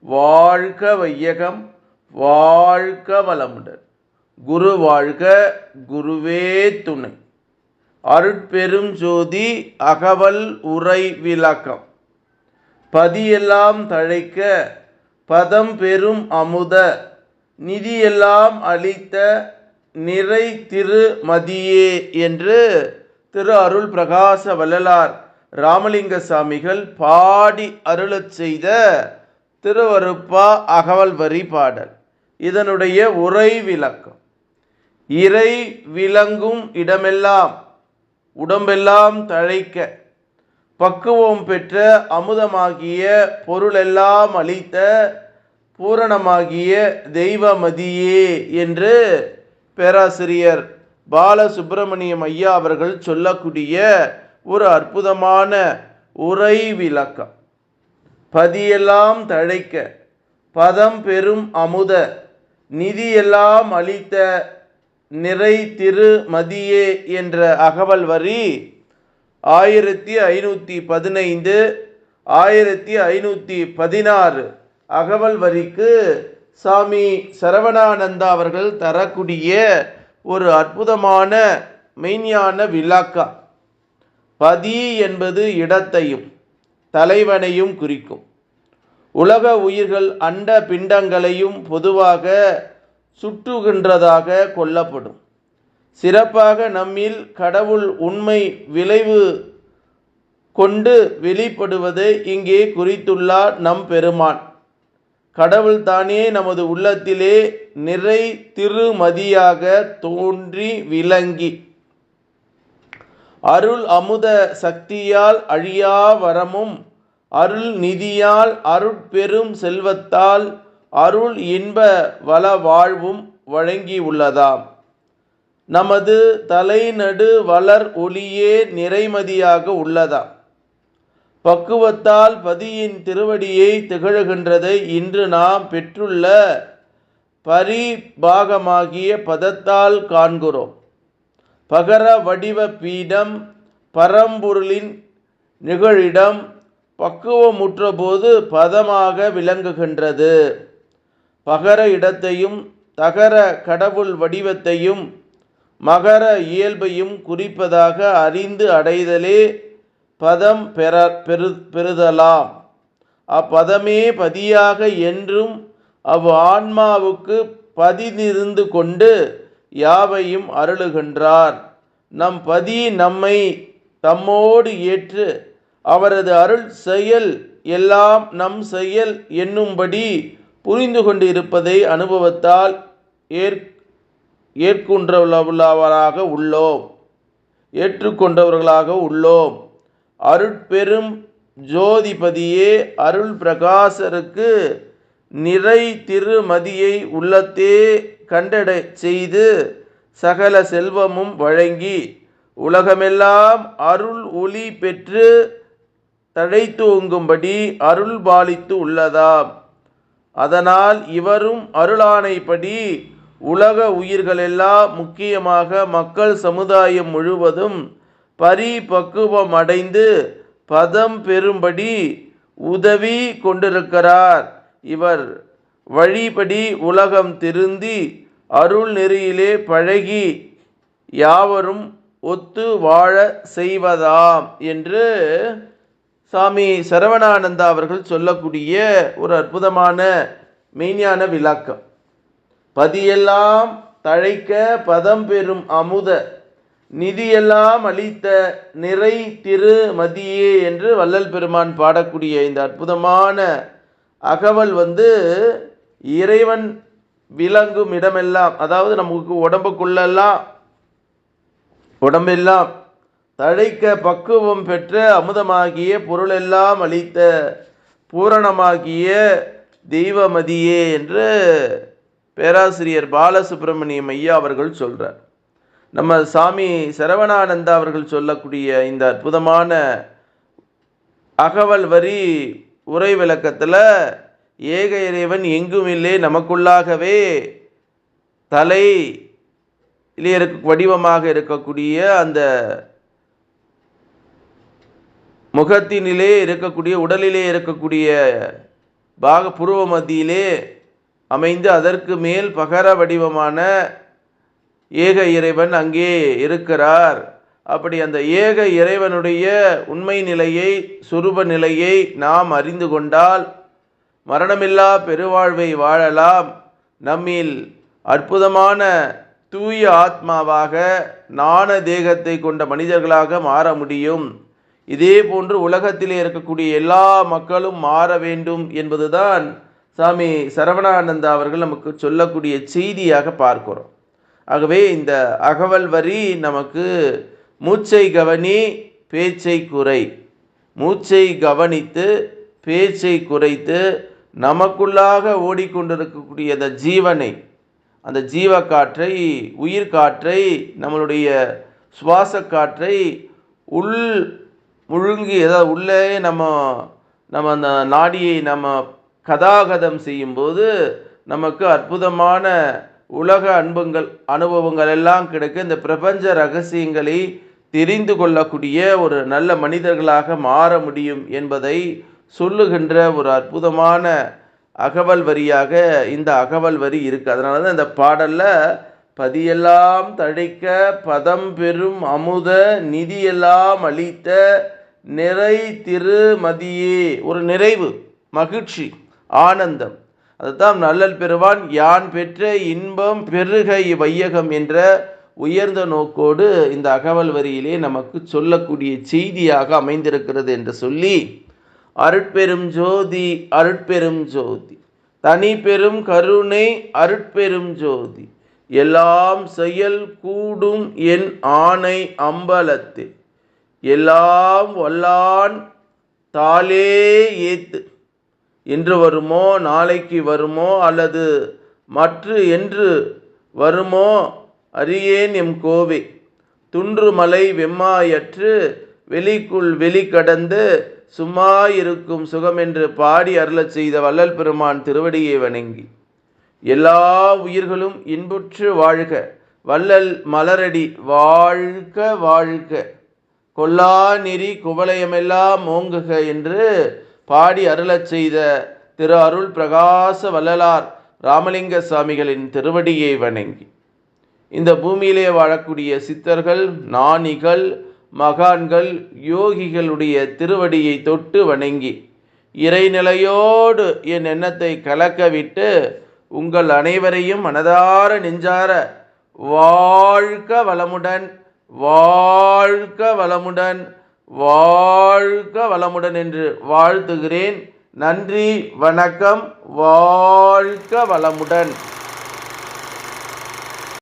வாழ்க வையகம் வாழ்க வளமுடன். குரு வாழ்க குருவே துணை. அருட்பெரும் ஜோதி அகவல் உரை விளக்கம். பதியெல்லாம் தழைக்க பதம் பெரும் அமுத. நிதியெல்லாம் அளித்த நிறை திருமதியே என்று திரு அருள் பிரகாச வள்ளலார் ராமலிங்க சாமிகள் பாடி அருளச் செய்த திருவருப்பா அகவல் வரி பாடல். இதனுடைய உரை விளக்கம். இறை விளங்கும் இடமெல்லாம் உடம்பெல்லாம் தழைக்க பக்குவம் பெற்ற அமுதமாகிய பொருளெல்லாம் அளித்த பூரணமாகிய தெய்வமதியே என்று பேராசிரியர் பாலசுப்பிரமணியம் ஐயா அவர்கள் சொல்லக்கூடிய ஒரு அற்புதமான உரை விளக்கம். பதியெல்லாம் தழைக்க பதம் பெரும் அமுத நிதியெல்லாம் அளித்த நிறை திரு மதியே என்ற அகவல் வரி ஆயிரத்தி ஐநூற்றி பதினைந்து ஆயிரத்தி ஐநூற்றி பதினாறு அகவல் வரிக்கு சாமி சரவணானந்தா அவர்கள் தரக்கூடிய ஒரு அற்புதமான மெய்ஞான விழாக்கா. பதி என்பது இடத்தையும் தலைவனையும் குறிக்கும். உலக உயிர்கள் அண்ட பிண்டங்களையும் பொதுவாக சுற்றுகின்றதாக கொள்ளப்படும். சிறப்பாக நம்மில் கடவுள் உண்மை விளைவு கொண்டு வெளிப்படுவதை இங்கே குறித்துள்ளார் நம் பெருமான் கடவுள் தானே நமது உள்ளத்திலே நிறை திருமதியாக தோன்றி விளங்கி அருள் அமுத சக்தியால் அழியா வரமும் அருள் நிதியால் அருட்பெரும் செல்வத்தால் அருள் இன்ப வள வாழ்வும் வழங்கியுள்ளதாம் நமது தலைநடு வளர் ஒளியே நிறைமதியாக உள்ளதாம். பக்குவத்தால் பதியின் திருவடியை திகழுகின்றதை இன்று நாம் பெற்றுள்ள பரிபாகமாகிய பதத்தால் காண்கிறோம். பகர வடிவ பீடம் பரம்பொருளின் நிகழிடம் பக்குவமுற்றபோது பதமாக விளங்குகின்றது. பகர இடத்தையும் தகர கடவுள் வடிவத்தையும் மகர இயல்பையும் குறிப்பதாக அறிந்து அடைதலே பதம் பெற பெரு பெறுதலாம். அப்பதமே பதியாக என்றும் அவ் ஆன்மாவுக்கு பதினிருந்து கொண்டு யாவையும் அருளுகின்றார். நம் பதி நம்மை தம்மோடு ஏற்று அவரது அருள் செயல் எல்லாம் நம் செயல் என்னும்படி புரிந்து கொண்டு இருப்பதை அனுபவத்தால் ஏற் ஏற்கொண்டவர்களாக உள்ளோம். ஏற்றுக்கொண்டவர்களாக உள்ளோம். அருட்பெரும் ஜோதிபதியே அருள் பிரகாசருக்கு நிறை திருமதியை உள்ளத்தே கண்டட செய்து சகல செல்வமும் வழங்கி உலகமெல்லாம் அருள் ஒளி பெற்று தழைத்துவங்கும்படி அருள் பாலித்து உள்ளதாம். அதனால் இவரும் அருளானைப்படி உலக உயிர்களெல்லாம் முக்கியமாக மக்கள் சமுதாயம் முழுவதும் பரிபக்குவம் அடைந்து பதம் பெறும்படி உதவி கொண்டிருக்கிறார் இவர். வழிபடி உலகம் திருந்தி அருள் நெறியிலே பழகி யாவரும் ஒத்து வாழ செய்வதாம் என்று சாமி சரவணானந்தா அவர்கள் சொல்லக்கூடிய ஒரு அற்புதமான மெய்ஞான விளக்கம். பதியெல்லாம் தழைக்க பதம் பெறும் அமுத நிதியெல்லாம் அளித்த நிறை திரு மதியே என்று வள்ளல் பெருமான் பாடக்கூடிய இந்த அற்புதமான அகவல் வந்து இறைவன் விளங்கும் இடமெல்லாம் அதாவது நமக்கு உடம்புக்குள்ளெல்லாம் உடம்பெல்லாம் தழைக்க பக்குவம் பெற்ற அமுதமாகிய பொருளெல்லாம் அளித்த பூரணமாகிய தெய்வமதியே என்று பேராசிரியர் பாலசுப்ரமணியம் ஐயா அவர்கள் சொல்கிறார் நம்ம சாமி சரவணானந்தா அவர்கள் சொல்லக்கூடிய இந்த அற்புதமான அகவல் வரி உரை விளக்கத்தில் ஏக இறைவன் எங்கும் இல்லை நமக்குள்ளாகவே தலை இருக்க வடிவமாக இருக்கக்கூடிய அந்த முகத்தினிலே இருக்கக்கூடிய உடலிலே இருக்கக்கூடிய பாக புருவ மத்தியிலே அமைந்து அதற்கு மேல் பகர வடிவமான ஏக இறைவன் அங்கே இருக்கிறார். அப்படி அந்த ஏக இறைவனுடைய உண்மை நிலையை சுரூப நிலையை நாம் அறிந்து கொண்டால் மரணமில்லா பெருவாழ்வை வாழலாம். நம்மில் அற்புதமான தூய ஆத்மாவாக நாண தேகத்தை கொண்ட மனிதர்களாக மாற முடியும். இதே போன்று உலகத்திலே இருக்கக்கூடிய எல்லா மக்களும் மாற வேண்டும் என்பதுதான் சாமி சரவணானந்தா அவர்கள் நமக்கு சொல்லக்கூடிய செய்தியாக பார்க்கிறோம். ஆகவே இந்த அகவல் வரி நமக்கு மூச்சை கவனி பேச்சை குறை. மூச்சை கவனித்து பேச்சை குறைத்து நமக்குள்ளாக ஓடிக்கொண்டிருக்கக்கூடிய அந்த ஜீவனை அந்த ஜீவ காற்றை உயிர் காற்றை நம்மளுடைய சுவாச காற்றை உள் முழுங்கி அதாவது உள்ளே நம்ம நம்ம அந்த நாடியை நம்ம கதாகதம் செய்யும்போது நமக்கு அற்புதமான உலக அன்புங்கள் அனுபவங்கள் எல்லாம் கிடைக்க இந்த பிரபஞ்ச ரகசியங்களை தெரிந்து கொள்ளக்கூடிய ஒரு நல்ல மனிதர்களாக மாற முடியும் என்பதை சொல்லுகின்ற ஒரு அற்புதமான அகவல் வரியாக இந்த அகவல் வரி இருக்குது அதனால தான் இந்த பாடலில் பதியெல்லாம் தழைக்க பதம் பெறும் அமுத நிதியெல்லாம் அளித்த நிறை திருமதியே. ஒரு நிறைவு மகிழ்ச்சி ஆனந்தம். அதுதான் நல்லல் பெறுவான் யான் பெற்ற இன்பம் பெருகை வையகம் என்ற உயர்ந்த நோக்கோடு இந்த அகவல் வரியிலே நமக்கு சொல்லக்கூடிய செய்தியாக அமைந்திருக்கிறது என்று சொல்லி அருட்பெரும் ஜோதி அருட்பெரும் ஜோதி. தனி பெரும் கருணை அருட்பெரும் ஜோதி. எல்லாம் செயல் கூடும் என் ஆணை அம்பலத்தில் எல்லாம் வல்லான் தாளே ஏத்து. இன்று வருமோ நாளைக்கு வருமோ அல்லது மற்று என்று வருமோ அறியேன் எம் கோவை. துன்று மலை வெம்மாயற்று வெளிக்குள் வெளி கடந்து சும்மா இருக்கும் சுகம் என்று பாடி அருளச் செய்த வள்ளல் பெருமான் திருவடியை வணங்கி எல்லா உயிர்களும் இன்புற்று வாழ்க வள்ளல் மலரடி வாழ்க வாழ்க கொல்லா நெறி குவளையமெல்லாம் ஓங்குக என்று பாடி அருளச் செய்த திரு அருள் பிரகாச வள்ளலார் ராமலிங்க சுவாமிகளின் திருவடியை வணங்கி இந்த பூமியிலே வாழக்கூடிய சித்தர்கள் ஞானிகள் மகான்கள் யோகிகளுடைய திருவடியை தொட்டு வணங்கி இறைநிலையோடு என் எண்ணத்தை கலக்கவிட்டு உங்கள் அனைவரையும் மனதார நெஞ்சார வாழ்க வளமுடன் வாழ்க வளமுடன் வாழ்க வளமுடன் என்று வாழ்த்துகிறேன். நன்றி வணக்கம் வாழ்க வளமுடன்.